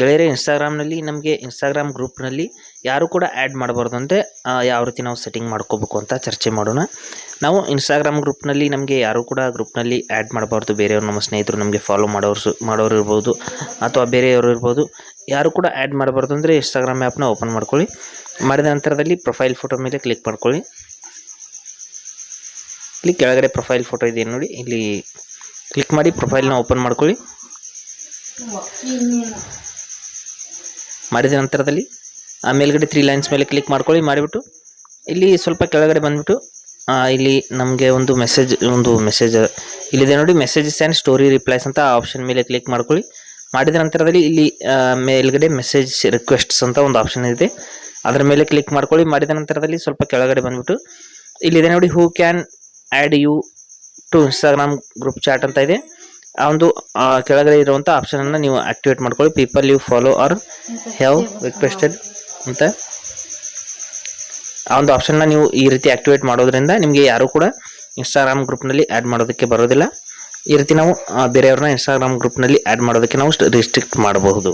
ಗೆಳೆಯರೆ ಇನ್ಸ್ಟಾಗ್ರಾಮ್ನಲ್ಲಿ ನಮಗೆ ಇನ್ಸ್ಟಾಗ್ರಾಮ್ ಗ್ರೂಪ್ನಲ್ಲಿ ಯಾರು ಕೂಡ ಆ್ಯಡ್ ಮಾಡಬಾರ್ದು ಅಂದರೆ ಯಾವ ರೀತಿ ನಾವು ಸೆಟ್ಟಿಂಗ್ ಮಾಡ್ಕೋಬೇಕು ಅಂತ ಚರ್ಚೆ ಮಾಡೋಣ. ನಾವು ಇನ್ಸ್ಟಾಗ್ರಾಮ್ ಗ್ರೂಪ್ನಲ್ಲಿ ನಮಗೆ ಯಾರು ಕೂಡ ಗ್ರೂಪ್ನಲ್ಲಿ ಆ್ಯಡ್ ಮಾಡಬಾರ್ದು. ಬೇರೆಯವ್ರು ನಮ್ಮ ಸ್ನೇಹಿತರು ನಮಗೆ ಫಾಲೋ ಮಾಡೋರು ಮಾಡೋರು ಇರ್ಬೋದು, ಅಥವಾ ಬೇರೆಯವರು ಇರ್ಬೋದು, ಯಾರು ಕೂಡ ಆ್ಯಡ್ ಮಾಡಬಾರ್ದು ಅಂದರೆ ಇನ್ಸ್ಟಾಗ್ರಾಮ್ ಆ್ಯಪ್ನ ಓಪನ್ ಮಾಡ್ಕೊಳ್ಳಿ. ಮಾಡಿದ ನಂತರದಲ್ಲಿ ಪ್ರೊಫೈಲ್ ಫೋಟೋ ಮೇಲೆ ಕ್ಲಿಕ್ ಮಾಡ್ಕೊಳ್ಳಿ. ಇಲ್ಲಿ ಕೆಳಗಡೆ ಪ್ರೊಫೈಲ್ ಫೋಟೋ ಇದೆ ನೋಡಿ, ಇಲ್ಲಿ ಕ್ಲಿಕ್ ಮಾಡಿ ಪ್ರೊಫೈಲ್ನ ಓಪನ್ ಮಾಡ್ಕೊಳ್ಳಿ. ಮಾಡಿದ ನಂತರದಲ್ಲಿ ಆ ಮೇಲ್ಗಡೆ ತ್ರೀ ಲೈನ್ಸ್ ಮೇಲೆ ಕ್ಲಿಕ್ ಮಾಡ್ಕೊಳ್ಳಿ, ಮಾಡಿಬಿಟ್ಟು ಇಲ್ಲಿ ಸ್ವಲ್ಪ ಕೆಳಗಡೆ ಬಂದ್ಬಿಟ್ಟು ಇಲ್ಲಿ ನಮಗೆ ಒಂದು ಮೆಸೇಜ್ ಒಂದು ಮೆಸೇಜ್ ಇಲ್ಲಿದೆ ನೋಡಿ ಮೆಸೇಜಸ್ ಆ್ಯಂಡ್ ಸ್ಟೋರಿ ರಿಪ್ಲೈಸ್ ಅಂತ ಆಪ್ಷನ್ ಮೇಲೆ ಕ್ಲಿಕ್ ಮಾಡ್ಕೊಳ್ಳಿ. ಮಾಡಿದ ನಂತರದಲ್ಲಿ ಇಲ್ಲಿ ಮೇಲ್ಗಡೆ ಮೆಸೇಜ್ ರಿಕ್ವೆಸ್ಟ್ಸ್ ಅಂತ ಒಂದು ಆಪ್ಷನ್ ಇದೆ. ಅದರ ಮೇಲೆ ಕ್ಲಿಕ್ ಮಾಡ್ಕೊಳ್ಳಿ. ಮಾಡಿದ ನಂತರದಲ್ಲಿ ಸ್ವಲ್ಪ ಕೆಳಗಡೆ ಬಂದ್ಬಿಟ್ಟು, ಇಲ್ಲಿದೆ ನೋಡಿ who can add you to Instagram group chat ಅಂತ ಇದೆ. ಆ ಒಂದು ಕೆಳಗಡೆ ಇರುವಂಥ ಆಪ್ಷನನ್ನು ನೀವು ಆಕ್ಟಿವೇಟ್ ಮಾಡ್ಕೊಳ್ಳಿ. People you follow or have requested ಅಂತ. ಆ ಒಂದು ಆಪ್ಷನ್ನ ನೀವು ಈ ರೀತಿ ಆಕ್ಟಿವೇಟ್ ಮಾಡೋದ್ರಿಂದ ನಿಮಗೆ ಯಾರು ಕೂಡ ಇನ್ಸ್ಟಾಗ್ರಾಮ್ ಗ್ರೂಪ್ನಲ್ಲಿ ಆ್ಯಡ್ ಮಾಡೋದಕ್ಕೆ ಬರೋದಿಲ್ಲ. ಈ ರೀತಿ ನಾವು ಬೇರೆಯವ್ರನ್ನ ಇನ್ಸ್ಟಾಗ್ರಾಮ್ ಗ್ರೂಪ್ನಲ್ಲಿ ಆ್ಯಡ್ ಮಾಡೋದಕ್ಕೆ ನಾವು ರಿಸ್ಟ್ರಿಕ್ಟ್ ಮಾಡಬಹುದು.